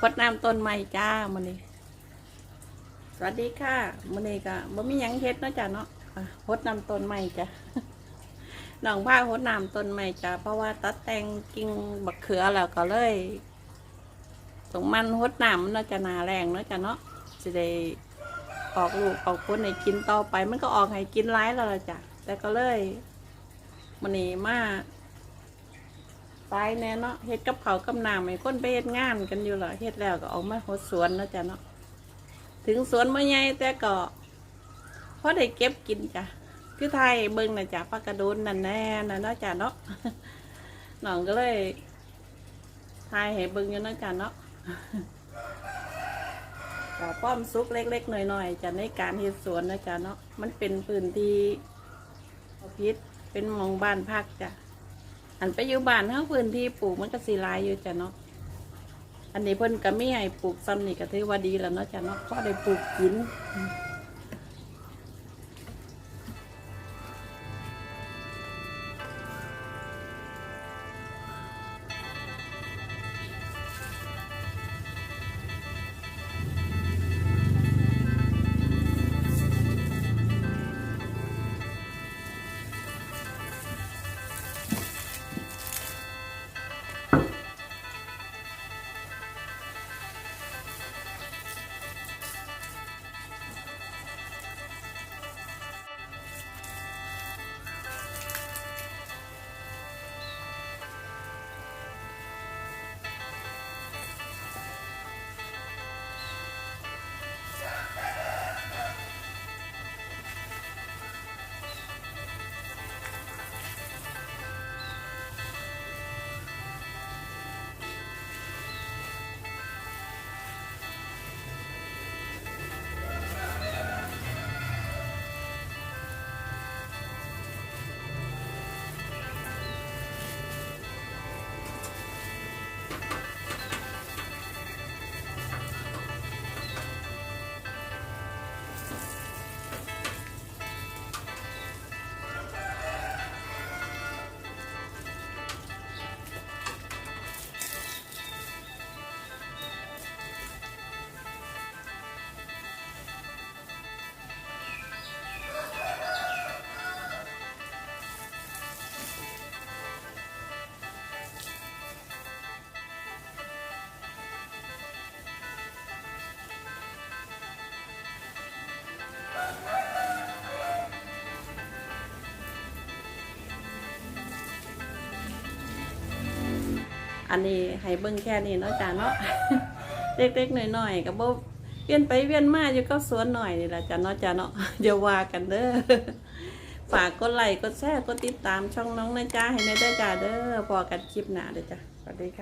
พดน้ำต้นไม้จ้ามันนี้สวัสดีค่ะมันนี้ก็บ่มีหยังเฮ็ดเนาะจ้ะเนาะอะพดน้ำต้นไม้จ้ะน้องผ้าพดน้ำต้นไม้จ้ะเพราะว่าตัดแต่งกิ่งบักเขือแล้วก็เลยตรงมันพดน้ำมันเนาะจะนาแรงเนาะจ้ะเนาะจะได้ออกลูกออกผลให้กินต่อไป มันก็ออกให้กินร้ายแล้วล่ะจ้ะแต่ก็เลยมันนี้มา ตายแน่เนาะเฮ็ดกับเขากับน้ำให้คนไปเฮ็ดงานกันอยู่เหรอเฮ็ดแล้วก็ออกมาหดสวนนะจ้ะเนาะถึงสวนไม่ใหญ่แต่ก็พอได้เก็บกินจ้ะคือไทยเบิ่งนะจ้ะปลากระโดนนั่นแน่นะเนาะจ้ะเนาะน้องก็เลยทายให้เบิ่งอยู่นะจ้ะเนาะก็ป้อมซุกเล็กๆหน่อยๆจ้ะในการเฮ็ดสวนนะจ้ะเนาะมันเป็นพื้นที่พิษเป็นมองบ้านพักจ้ะ อันไปอยู่บ้านเฮาพื้นที่ปลูกมันก็สีลายอยู่จ้ะเนาะอันนี้เพิ่นก็มีให้ปลูกซ้ำนี่ก็ถือว่าดีแล้วเนาะจ้ะเนาะพอได้ปลูกกิน อันนี้ให้เบิ้งแค่นี้เนาะจ้ะเนาะเล็กๆหน่อยๆกับบเวียนไปเวียนมาอยู่ก็สวนหน่อยนี่ละจ้ะเนาะจ้ะเนาะอย่าว่ากันเด้อฝากกดไลค์กดแชร์กดติดตามช่องน้องนะจ้าให้ในเด้อจ้าเด้อพอกันคลิปหน้าเด้อจ้ะสวัสดีค่ะ